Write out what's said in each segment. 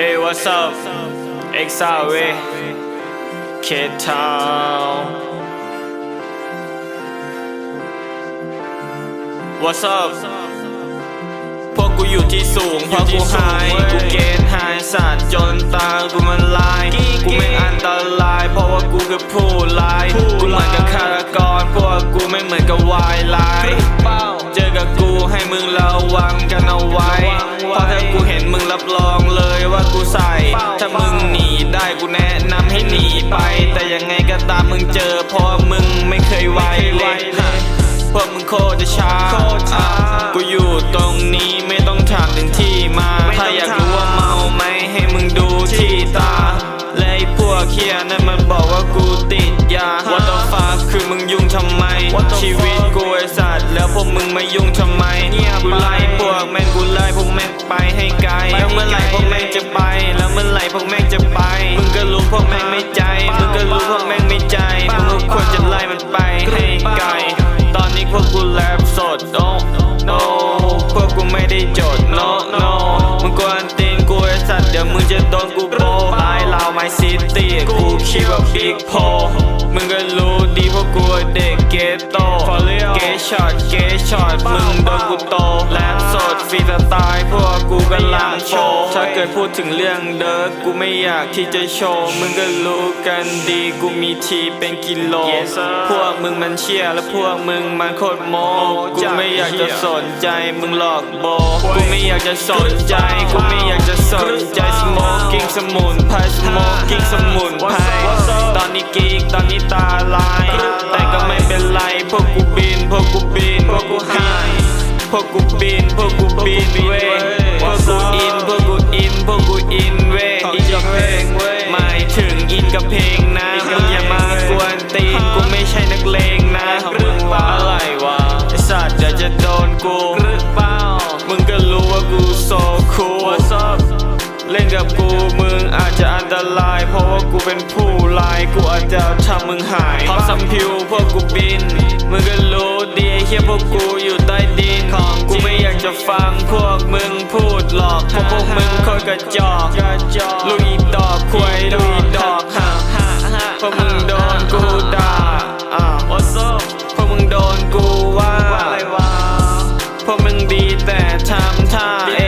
Hey what's up Exile เว้ย K Town What's up พวกกูอยู่ที่สูงเพราะกูหายกูเกณฑ์หายสัตว์จนตากูมันลาย กูไม่อันตราย เพราะว่ากูคือผู้ร้ายกูเหมือนกับฆาตกรพวกกูไม่เหมือนกับวายร้ายเจ กับกูให้มึงระวังกันเอาไว้ เพราะถ้ากูเห็นมึงรับรองเลยว่ากูใส่ ถ้ามึงหนีได้กูแนะนำให้หนีไป แต่ยังไงก็ตามมึงเจอเพราะมึงไม่เคยไวเลยพวกมึงโคตรจะช้า กูอยู่ตรงนี้ไม่ต้องถามถึงที่มา ถ้าอยากรู้ว่าเมาไหมให้มึงดูที่ตา และไอ้พวกเคียนั่นมันบอกว่ากูติดยา What the fuck คือมึงยุ่งทำไม ชีวิตกูไอสัตว์แล้วพวกมึงมายุ่งทำไมกูไล่พวกแม่งกูไล่พวกแม่งไปให้ไกลแล้วเมื่อไหร่พวกแม่งจะไป แล้วเมื่อไหร่พวกแม่งจะไปมึงก็รู้พวกแม่งไม่ใจมึงก็รู้พวกแม่งไม่ใจมึงก็ควรจะไล่มันไปให้ไกลตอนนี้พวกกูแรปสดโอ้ no พวกกูไม่ได้จด no no มึงกวนตีนกูไอสัตว์เดี๋ยวมึงจะโดนกูโบไอลาวไมซิตี้กูคิดว่าบิ๊กโพมึงก็ เด็กเกตโตเกช็อตเกช็อตมึงโดนกูโตแรปสดฟรีสไตล์พวกกูกำลังโชว์ถ้าเกิดพูดถึงเรื่องเดิร์กกูไม่อยากที่จะโชว์ มึงก็รู้กันดีกูมีทีเป็นกิโล พวกมึงมันเชี่ยและพวกมึงมันโคตรโมกูไม่อยากจะสนใจมึงหลอกโบกูไม่อยากจะสนใจกูไม่อยากจะสนใจ smoking สมุนไพร smoking สมุนไพรตอนนี้กีกตอนนี้ตาลายแต่ก็ไม่ เป็นไรพวกกูบินพวกกูบินพวกกูหายพวกกูบินพวกกูบินเว้ยพวกกูอินพวกกูอินพวกกูอินเว้ยอินกับเพลงเว้ยหมายถึงอินกับเพลงนะมึงอย่ามากวนตีนกูไม่ใช่นักเลงนะมึงว่าอะไรวะไอสัตว์เดี๋ยวจะโดนกูหรือเปล่ามึงก็รู้ว่ากูโซคูลเล่นกับกูมึงอา จะอันตราย เพราะว่ากูเป็นผู้ลาย กูอาจจะทำมึงหายพอสัมพิวพวกกูบิน มึงก็รู้ดีไอ้เฮียพวกกูอยู่ใต้ดินของกูไม่อยากจะฟังพวกมึงพูดหลอกเพราะพวกมึงคตรกระจอกลูกอีดอกควยลูกอีดอกฮะพวกมึงโดนกูด่าอะพวกมึงโดนกูว่าอะไรวะพวกมึงดีแต่ทำท่าเอ๊ะ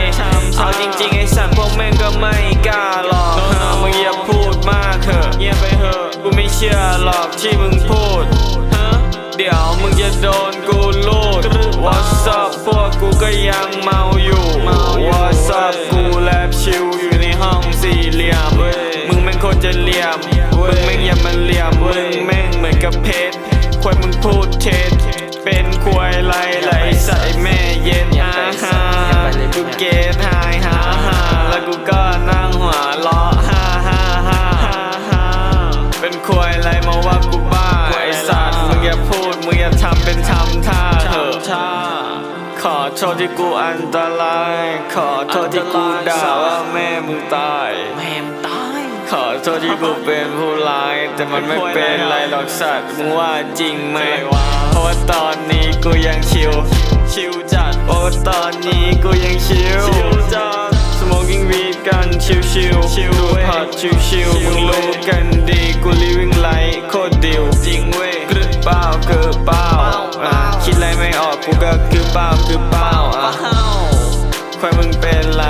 เอาจริงๆไอ้สัตว์พวกแม่งก็ไม่กล้าหรอกเออมึงอย่าพูดมากเถอะเงียบไปเถอะกูไม่เชื่อหรอกที่มึงพูดฮะเดี๋ยวมึงจะโดนกูลูด What's up พวกกูก็ยังเมาอยู่ What's up กูแลบชิวอยู่ในห้องสี่เหลี่ยมมึงแม่งโคตรจะเหลี่ยมมึงแม่งอย่ามาเหลี่ยมมึงแม่งเหมือนกับเพชรควายมึงพูดเท็จ ย่าทำเป็นทำท่าเถอะขอโทษที่กูอันตราย ขอโทษที่กูด่าว่าแม่มึงตายแม่มตาย ขอโทษที่กูเป็นผู้ร้าย แต่มันไม่เป็นไรหรอกสัตว์มึงว่าจริงไหมเพราะว่าตอนนี้กูยังชิวชิวจัดเพราะว่าตอนนี้กูยังชิวชิวจัด smoking weed กันชิวชิวชิวพอดชิวชิวมึงรู้กันดีกู living life โคตรดิวจริงเว้ยกรึเปล่า คือเปล่าอะคิดอะไรไม่ออกกูก็คือเปล่าคือเปล่าอะควายมึงเป็นไร